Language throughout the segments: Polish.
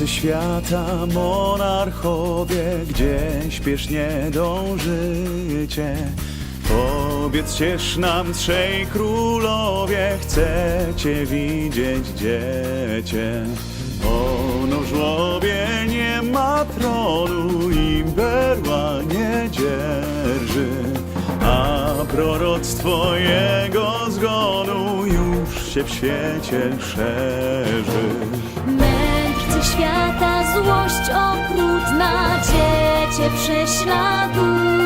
Mędrcy świata, monarchowie, gdzie śpiesznie dążycie. Powiedzcież nam trzej królowie, chcecie widzieć dziecię. Ono żłobie nie ma tronu i berła nie dzierży, a proroctwo jego zgonu już się w świecie szerzy. Świata, złość okrutna Cię prześladuje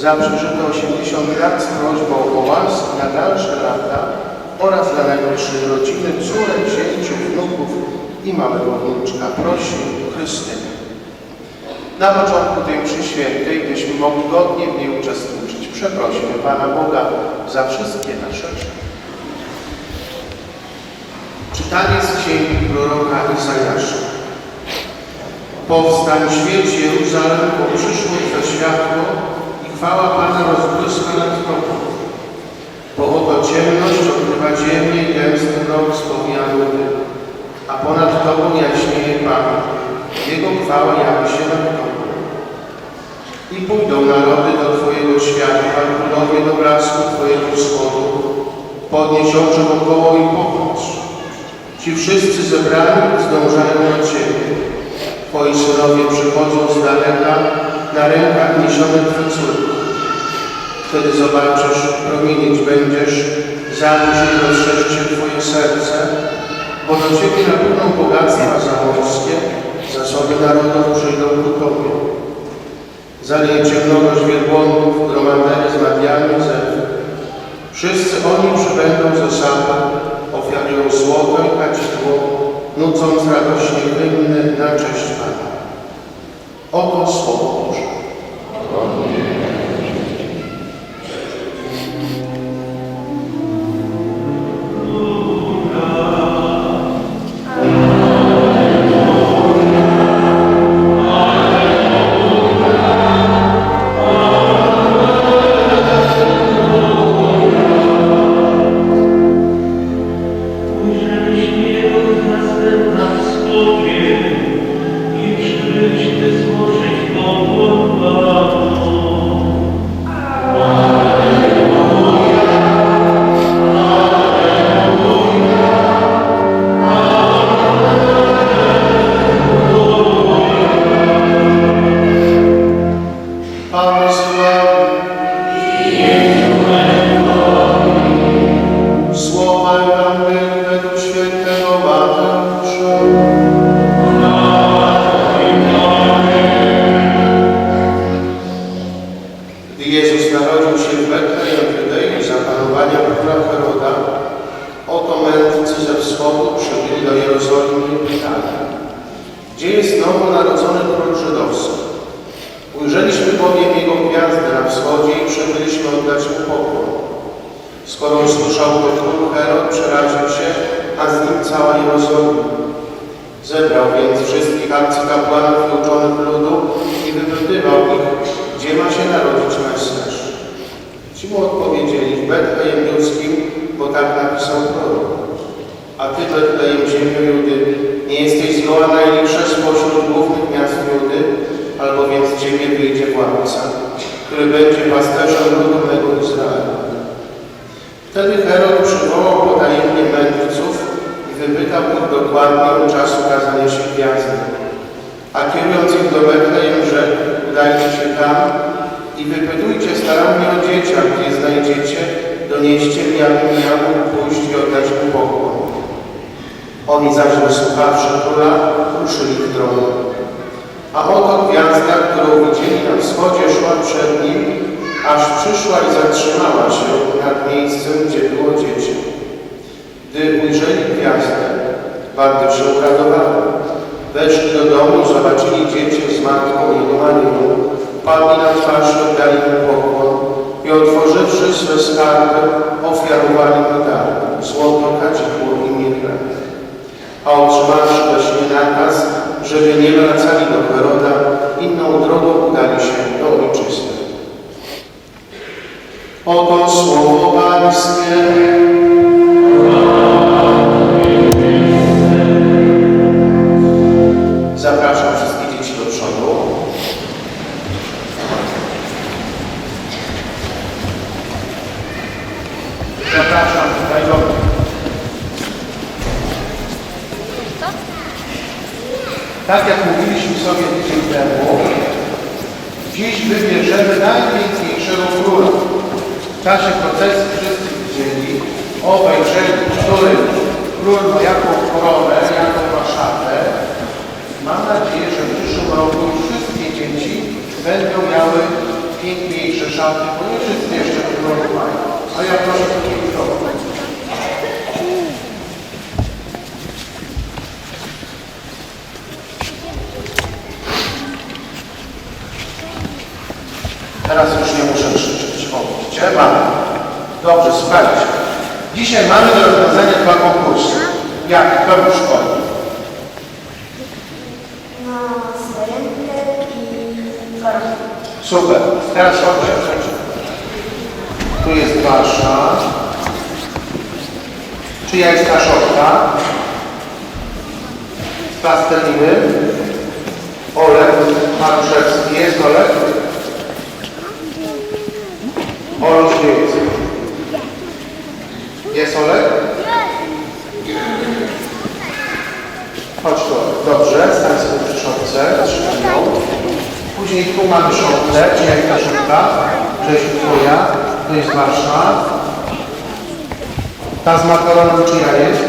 za przeżyte 80 lat z prośbą o łaskę na dalsze lata oraz dla najbliższej rodziny, córek, zięciów, wnuków i małego wnuczka. Prosi Chrystyny. Na początku tej mszy świętej, byśmy mogli godnie w niej uczestniczyć, przeprosimy Pana Boga za wszystkie nasze grzechy. Czytanie z księgi proroka Izajasza. Powstań świeć Jeruzalem, bo przyszło Twe światło chwała Pana rozbłyska nad Tobą. Bo oto ciemność okrywa ziemię i gęsty rok spowijany a ponad Tobą jaśnieje Pan. Jego chwała jawi się nad Tobą. I pójdą narody do Twojego światła, królowie do blasku Twojego wschodu. Podnieś oczy wokoło i popatrz. Ci wszyscy zebrani zdążają do Ciebie. Twoi synowie przychodzą z daleka, na rękach niesione Twe córki. Wtedy zobaczysz, promienieć będziesz, zanurz i rozszerzy Twoje serce, bo do Ciebie napłyną bogactwa zamorskie, zasoby narodów przyjdą ku Tobie. Zaleje ciemność wielbłądów, gromadery z Madianu i Zew. Wszyscy oni przybędą ze Saba, ofiarują złoto i kadzidło, nucąc radośnie hymny na cześć Pana. Oto Słowo Boże. Ujrzeliśmy usłyszał to król Herod, przeraził się, a z nim cała Jerozolima. Zebrał więc wszystkich arcykapłanów i uczonych ludu i wypytywał ich, gdzie ma się narodzić Mesjasz. Ci mu odpowiedzieli, w Betlejem Judzkim, bo tak napisał prorok. A ty, Betlejem, ziemio Judy, nie jesteś zgoła najlepsza spośród głównych miast Judy, albowiem z ciebie wyjdzie władca, który będzie pasterzem ludu mego Izraela. Wtedy Herod przywołał potajemnie mędrców i wypytał ich dokładnie o czas ukazania się gwiazdy. A kierując ich do Betlejem, rzekł, udajcie się tam i wypytujcie starannie o dzieciach, gdzie znajdziecie, donieście mi, abym ja pójść i oddać mu pokłon. Oni zaś wysłuchawszy króla, ruszyli w drogę. A oto gwiazda, którą widzieli na wschodzie, szła przed nim, aż przyszła i zatrzymała się nad miejscem, gdzie było dziecię. Gdy ujrzeli gwiazdę, bardzo się uradowali. Weszli do domu i zobaczyli dziecię z matką jego Marią. Padli na twarz i oddali mu pokłon i otworzywszy swe skarby, ofiarowali mu dar, złoto, kadzidło i mirrę. A otrzymawszy właśnie nakaz, żeby nie wracali do Heroda, inną drogą udali się do ojczyzny. Oto słowo Pańskie. Zapraszam wszystkich dzieci do przodu. Zapraszam tutaj do Tak jak mówiliśmy sobie tydzień temu, dziś wybierzemy najpiękniejszego króla. W czasie procesu wszyscy widzieli, obejrzeli, który król ma jaką koronę, jaką ma szatę. Mam nadzieję, że w przyszłym roku wszystkie dzieci będą miały piękniejsze szaty, bo nie wszyscy jeszcze królów mają. A ja proszę takiego kroku. Teraz już nie. Mamy. Dobrze, słuchajcie. Dzisiaj mamy do rozwiązania dwa konkursy. Jak? Kto już szkoli? na syrenkę i korkę. Super. Teraz chodźcie. Tu jest wasza. Czyja jest? Z plasteliny. Olek Maruszewski. Jest Olek? Oluś nie jest. Jest Olek? Chodź tu. Dobrze. Stań sobie przy szopce. Trzymaj ją. Później tu mamy szopkę, czy jak ta szopka? Cześć, twoja. To jest wasza. Ta z makaronem czyja jest?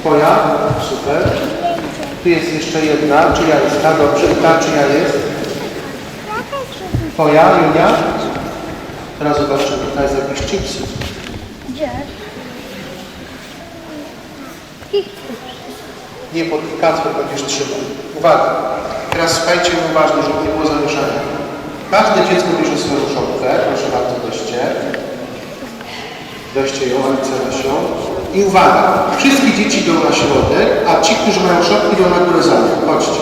Twoja? Super. Tu jest jeszcze jedna. Czyja jest ta? Dobrze. Ta czyja jest? Twoja, Julia? Teraz zobaczymy. Ta jest jakiś chipsy. Gdzie? Nie pod kacper będziesz trzymał. Uwaga. Teraz słuchajcie uważnie, żeby nie było zamieszania. Każde dziecko bierze swoją szopkę. Proszę bardzo, weźcie. Weźcie ją, Alicja Lasią. I uwaga. Wszystkie dzieci idą na środek, a ci, którzy mają szopki, idą na górę za mną. Chodźcie.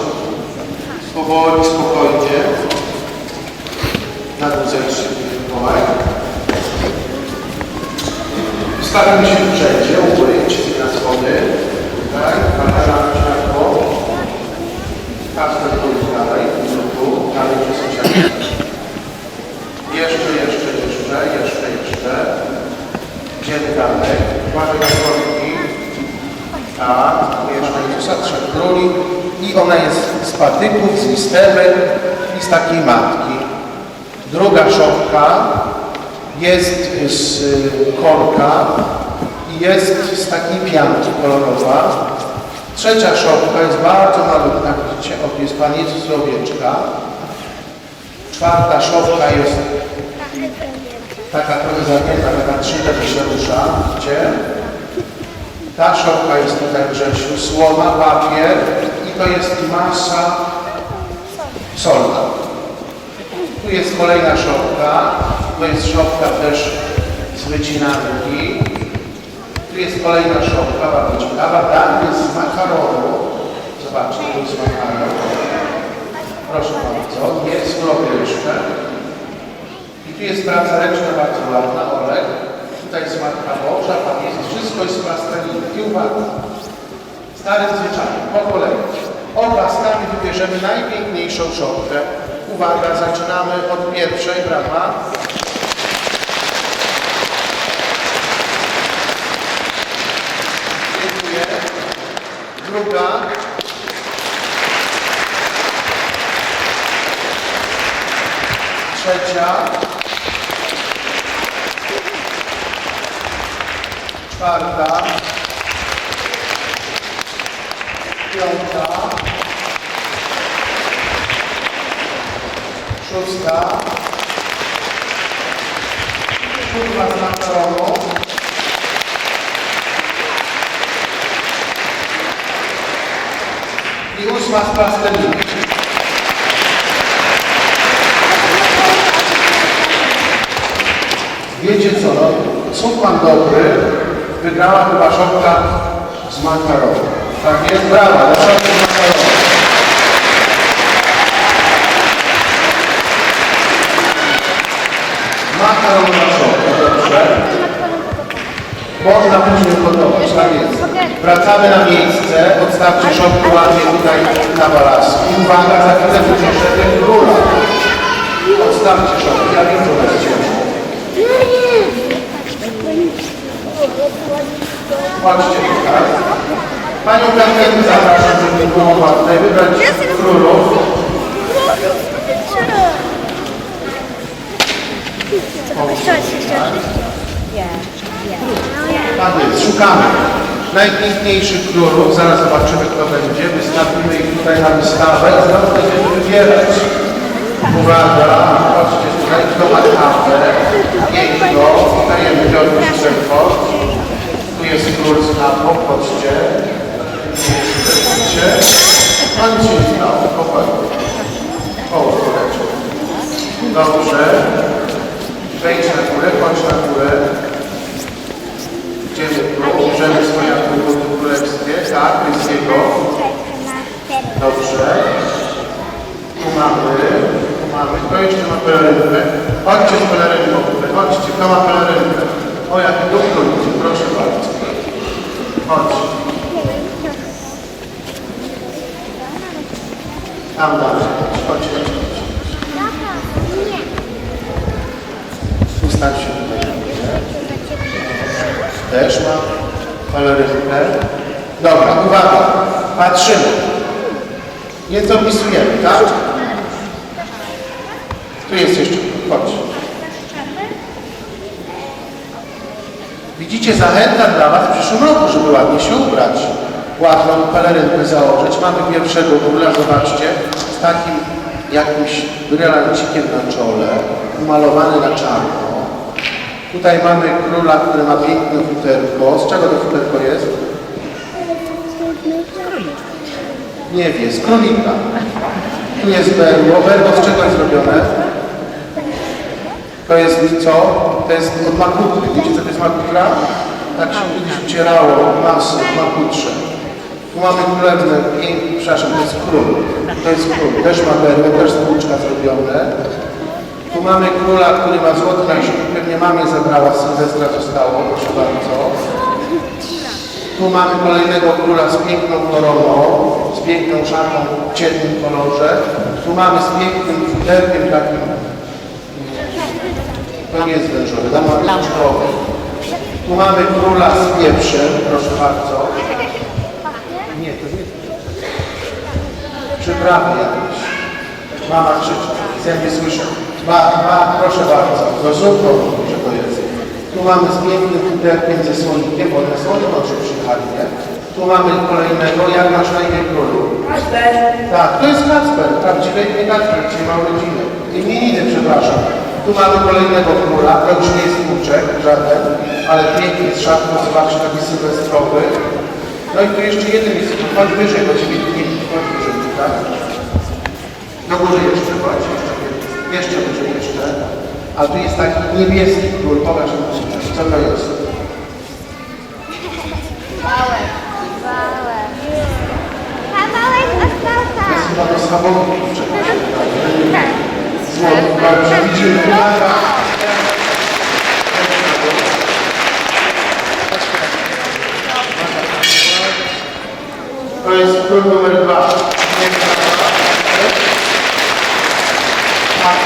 Powoli, spokojnie. Na dół zejdźcie. Mikołaj. Ustawimy się wszędzie, u góry, idźcie na schody. Tutaj, kamera, światło. Każdy tu dalej, tu, dalej gdzie sąsiadzi. Jeszcze, jeszcze, jeszcze, jeszcze, jeszcze. Idziemy dalej. Uważaj na króli. Tak, jeszcze Jezusa, trzech króli. I ona jest z patyków, z listemek i z takiej matki. Druga szopka jest z y, korka i jest z takiej pianki kolorowa. Trzecia szopka jest bardzo malutka, widzicie, o, jest Pan Jezus owieczka. Czwarta szopka jest taka trochę zamknięta, taka trzyta się rusza, widzicie. Ta szopka jest tutaj Grzesiu, słoma, papier i to jest masa solna. Tu jest kolejna szopka. To jest szopka też z wycinanki. Tu jest kolejna szopka, bardzo ciekawa. Ta jest z makaronu. Zobaczcie, tu jest makaron. Proszę bardzo. Jest surowy jeszcze. I tu jest praca ręczna bardzo ładna, Olek. Tutaj jest Matka Boża, Pan Jezus. Wszystko jest z plasteliny. I uwaga. Stare zwyczaje, po kolei. Oklaskami wybierzemy najpiękniejszą szopkę. Uwaga, zaczynamy od pierwszej, brawa. Dziękuję. Druga. Trzecia. Czwarta. Piąta. Szósta. Siódma z makaronu. I ósma z plasteliny. Wiecie co, no, Cukman Dobry wygrała chyba szopka z makaronu. Tak jest? Brawa, na szopkę z makaronu. Makaron szopkę, dobrze. Można później podobać, tak jest. Wracamy na miejsce, odstawcie szopkę ładnie tutaj na balasku. Uwaga, za chwilę będzie szefem króla. Odstawcie szopkę, ja wiem, że będzie ciężko. Chodźcie tutaj. Panią Katarynę zapraszam, żeby pomogła tutaj wybrać królów. Szukamy najpiękniejszych królów. Zaraz zobaczymy, kto będzie. Wystawimy ich tutaj na wystawę znowu będziemy wybierać. Uwaga, patrzcie tutaj, kto ma kawę, piękno, dajemy Piotr Szczękot. Tu jest król z kawą, patrzcie. Widzicie? Pan ci znał, popatrz. O, króleczku. Dobrze. Wejdź na górę, chodź na górę. Idziemy tu, bierzemy swoje atrybuty królewskie. Tak, jego. Dobrze. Tu mamy, tu mamy. Kto jeszcze ma pelerynkę? Chodźcie z pelerynką tutaj, chodźcie. Kto ma pelerynkę? O, jaki tu król idzie, proszę bardzo. Chodź. Tam dalej. Chodź, Ustaw się tutaj. Też ma pelerynkę. Dobra, uwaga. Patrzymy. Nieco opisujemy, tak? Tu jest jeszcze, chodź. Widzicie, zachęta dla Was w przyszłym roku, żeby ładnie się ubrać. Ładną pelerynkę założyć. Mamy pierwszego króla, zobaczcie, z takim jakimś brylancikiem na czole, umalowany na czarno. Tutaj mamy króla, który ma piękne futerko. Z czego to futerko jest? Nie wie, z królika. Tu jest berło. Berło z czego jest zrobione? To jest co? To jest od makutry. Wiecie co to jest makutra? Tak się kiedyś ucierało masy w makutrze. Tu mamy królewne, przepraszam, to jest król. To jest król. Też ma berło, też z zrobione. Tu mamy króla, który ma złoty na siebie. Pewnie mamie zabrała, z Sylwestra zostało, proszę bardzo. Tu mamy kolejnego króla z piękną koroną, z piękną szatą w ciemnym kolorze. Tu mamy z pięknym futerkiem takim, to nie jest wężowy, tam mamy czubkowy. Tu mamy króla z pieprzem, proszę bardzo. Nie, to nie jest Przyprawy jakieś. Mama krzyczy, zęby słyszę. Ma, ma, proszę bardzo, to zupą, że to jest. Tu mamy z pięknym pudełkiem ze słonikiem, bo one słonie może przyjechali, nie? Tu mamy kolejnego, jak masz na imię królu? Kacper. Tak, to jest Kacper, prawdziwe imię Kacper, dzisiaj ma urodziny. Imieniny, przepraszam. Tu mamy kolejnego króla, to już nie jest kruczek, żaden, ale piękny z szatką, zobaczcie, taki sylwestrowy. No i tu jeszcze jeden jest, chodź wyżej, bo ciebie nie chodź wyżej, tak? Do góry jeszcze, chodź, jeszcze, jeszcze wyżej, jeszcze. A tu jest taki niebieski król, pokaż mi, co to jest. Małek. Małek. Kawałek od To jest chyba to schabowy kurczak. Złoty, dobrze, widzimy, uwaga. To jest król numer dwa. A ten To jest kolejny król. Dziękuję.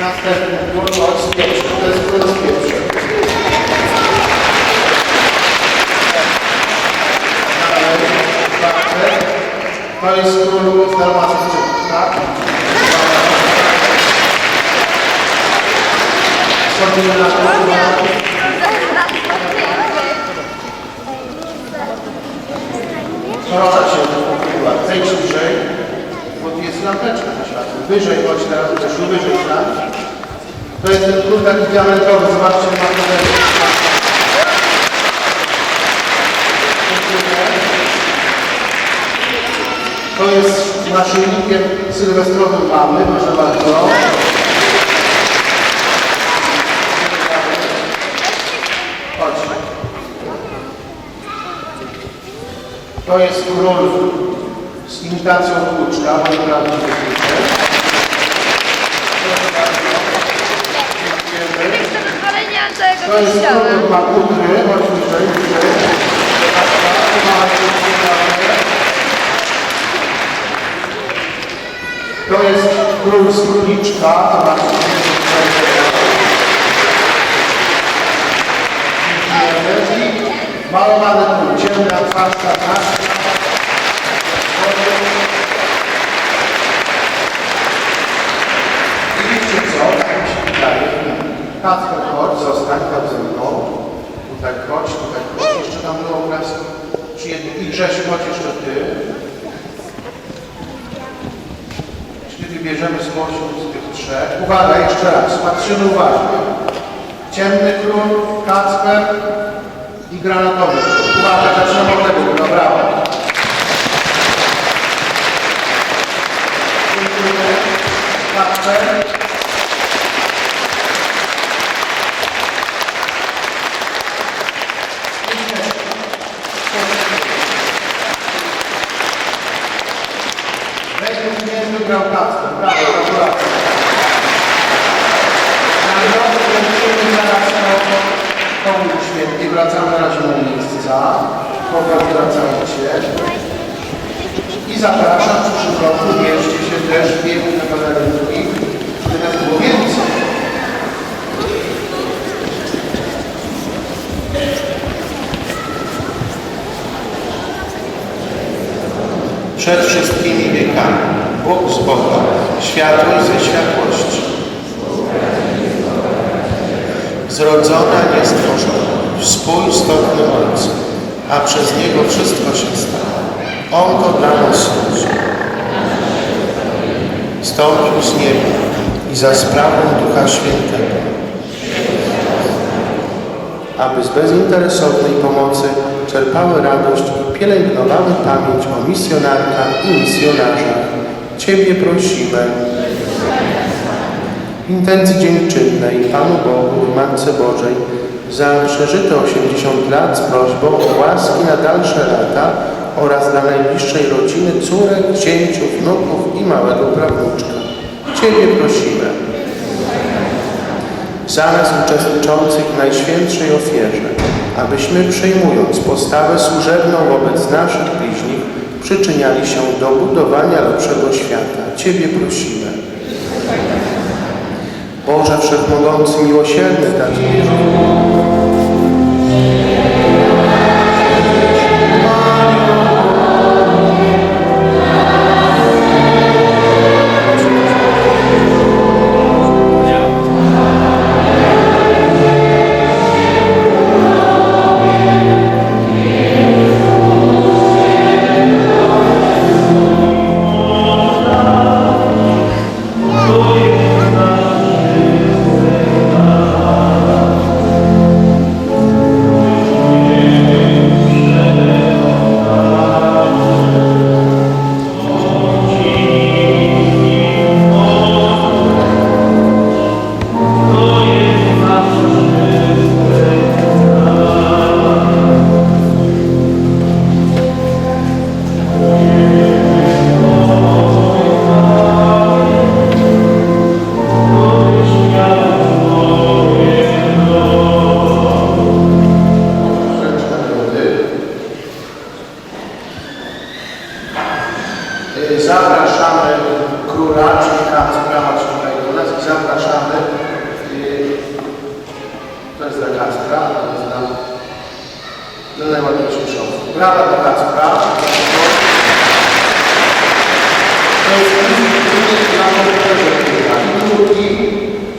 Następny pierwszym. To jest król z pierwszym. To jest król z Dalmacyjczyków, tak? Schodzimy na król. Proszę się pochyła. Zejdź wyżej, bo tu jest lampeczka na światło. Wyżej chodź teraz, Grzesiu, wyżej tak. To jest ten król taki diamentowy, zobaczcie, ma tutaj. To jest naszyjnikiem sylwestrowym mamy, proszę bardzo. Chodź. To jest król z imitacją bardzo. Dziękujemy. całego To jest trudno dla kutry, chodź bliżej, To jest król z króliczka, zobaczcie. I malowany król, ciemna twarz czarna. I wiecie co, tak się wydaje, Kacper, chodź, zostań tam ze mną. Tutaj chodź, tutaj chodź, jeszcze tam było obraz przyjemny. I Grzesiu, chodź jeszcze ty. Jeśli wybierzemy spośród tych trzech. Uwaga, jeszcze raz, patrzymy uważnie. Ciemny król, Kacper i granatowy król. Uwaga, zaczynamy od tego króla, brawo. Kacper. Według mnie wygrał Kacper. Brawo, gratulacje. Nagrody kończymy zaraz po Komu Święty. Wracamy na razie na miejsca. Powoli wracajcie. I zapraszam w przyszłym roku. Bierzcie się też piękne balerynki, żeby nas było więcej. Przed wszystkimi wiekami Bóg z Boga, światłość ze światłości. Zrodzona, niestworzona, współistotny Ojcu, a przez Niego wszystko się stało. On to dla nas służy. Stąpił z nieba i za sprawą Ducha Świętego, aby z bezinteresownej pomocy czerpały radość pielęgnowały pamięć o misjonarkach i misjonarzach. Ciebie prosimy. Intencji dziękczynnej Panu Bogu i Matce Bożej za przeżyte 80 lat z prośbą o łaski na dalsze lata oraz dla najbliższej rodziny córek, zięciów, wnuków i małego prawnuczka. Ciebie prosimy za nas uczestniczących w Najświętszej ofierze, abyśmy przyjmując postawę służebną wobec naszych bliźnich, przyczyniali się do budowania lepszego świata. Ciebie prosimy. Boże Wszechmogący, miłosierny dać rzecz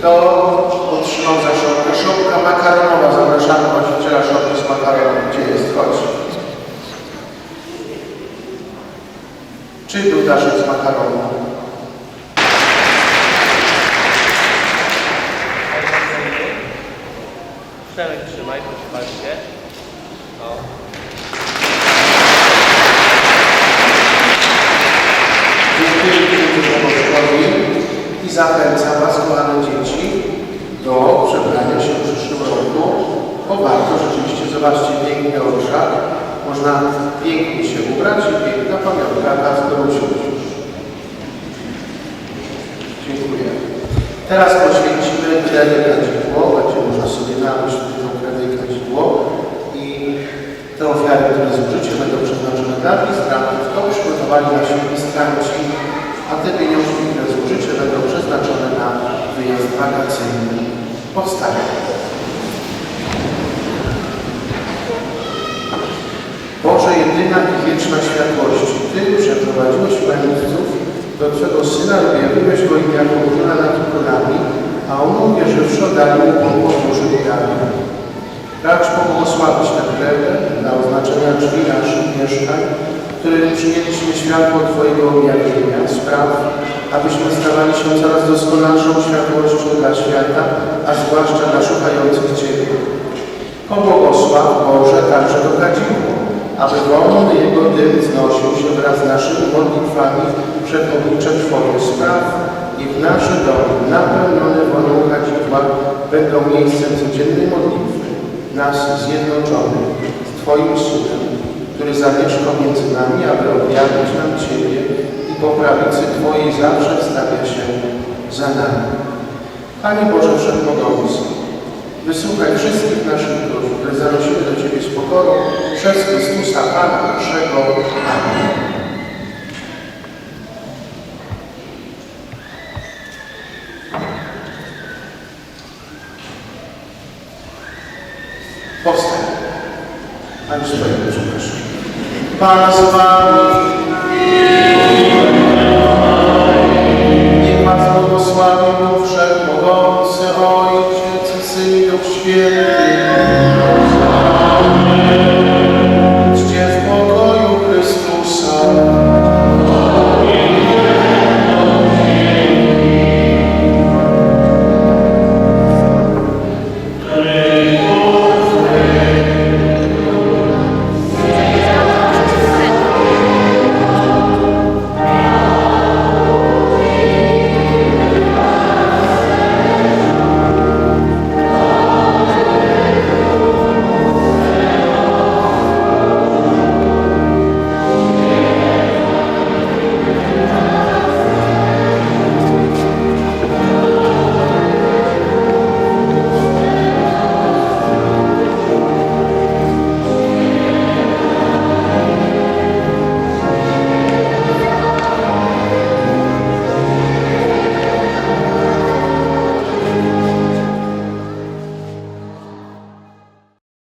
to otrzymał za szopkę. Szopka makaronowa. Zapraszamy właściciela szopki z makaronem. Gdzie jest? Chodź. Czy był daszek z makaronu? Przemek trzymaj, popatrzcie. O. Dziękuję księdzu Bożkowi i zachęcam Was, kochane dzieci, do przebrania się w przyszłym roku. Bo warto rzeczywiście, zobaczcie, piękny orszak. Można pięknie się ubrać i piękna pamiątka Kacper usiąść. Dziękuję. Teraz poświęcimy tyle na ciepło. Będzie można sobie napić zużycie będą przeznaczone dla ministrantów, przygotowali nasi ministranci, a te pieniążki, które zużycie będą przeznaczone na wyjazd wakacyjny. Powstaje. Boże, jedyna i wieczna światłość, Ty przeprowadziłeś mędrców do Twego Syna, objawiłeś Go im jako góra nad górami, a On uwierzywszy oddali mu pomoc wiary. Racz pobłogosławić tę krewę dla oznaczenia drzwi naszych mieszkań, którym przyjęliśmy światło Twojego objawienia, spraw, abyśmy stawali się coraz doskonalszą światłością dla świata, a zwłaszcza dla szukających Ciebie. Pobłogosław Boże także do kadzidło, aby wolny Jego dym znosił się wraz z naszymi modlitwami przed obliczem Twoich spraw i w nasze domy napełnione wolą kadzidła będą miejscem codziennej modlitwy, nas zjednoczonych z Twoim Synem, który zamieszkał między nami, aby objawić nam Ciebie i po prawicy Twojej zawsze stawia się za nami. Panie Boże Wszechmogący, Wysłuchaj wszystkich naszych prośb, które zanosimy do Ciebie z pokorą przez Chrystusa Pana naszego. Amen. Powstań.